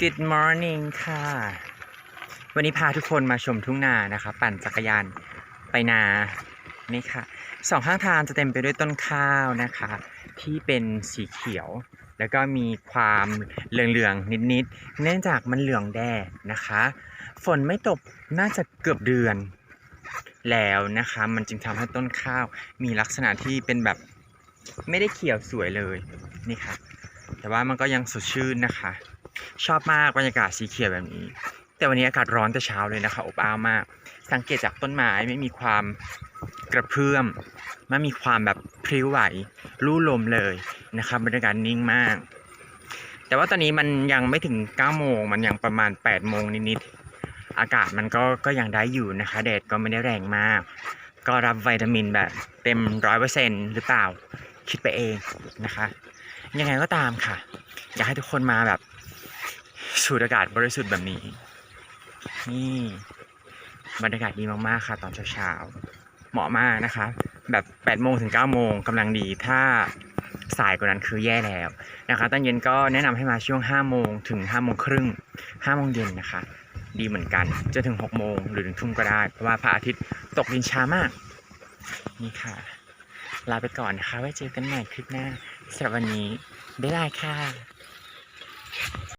Good morning ค่ะ วันนี้พาทุกคนมาชมทุ่งนานะคะ ปั่นจักรยานไปนา นี่ค่ะ สองข้างทางจะเต็มไปด้วยต้นข้าวนะคะ ที่เป็นสีเขียว แล้วก็มีความเหลืองๆ นิดๆ เนื่องจากมันเหลืองแดดนะคะ ฝนไม่ตกน่าจะเกือบเดือน แล้วนะคะ มันจึงทำให้ต้นข้าวมีลักษณะที่เป็นแบบไม่ได้เขียวสวยเลย นี่ค่ะ แต่ว่ามันก็ยังสดชื่นนะคะ ชอบมากบรรยากาศสีเขียวแบบนี้ แต่วันนี้อากาศร้อนแต่เช้าเลยนะคะอบอ้าวมาก สังเกตจากต้นไม้ไม่มีความกระเพื่อมไม่มีความแบบพริ้วไหวลู่ลมเลยนะคะบบรรยากาศนิ่งมาก แต่ว่าตอนนี้มันยังไม่ถึง9โมงมันยังประมาณ8โมงนิดๆอากาศมันก็ก็ยังได้อยู่นะคะแดดก็ไม่ได้แรงมาก ก็รับวิตามินแบบเต็มร้อยเปอร์เซ็นหรือเปล่าคิดไปเองนะคะ ยังไงก็ตามค่ะ อยากให้ทุกคนมาแบบ สูดอากาศบริสุทธิ์แบบนี้ นี่บรรยากาศดีมากๆค่ะ ตอนเช้าๆเหมาะมากนะคะ แบบ8โมงถึง9โมงกำลังดีถ้าสายกว่านั้นคือแย่แล้วนะคะตอนเย็นก็แนะนำให้มาช่วง5โมงถึง5โมงครึ่ง5โมงเย็นนะคะ ดีเหมือนกันจะถึง6โมงหรือถึงทุ่มก็ได้ เพราะว่าพระอาทิตย์ตกดินช้ามาก นี่ค่ะ ลาไปก่อนนะคะไว้เจอกันใหม่คลิปหน้าสำหรับวันนี้บ๊ายบายค่ะ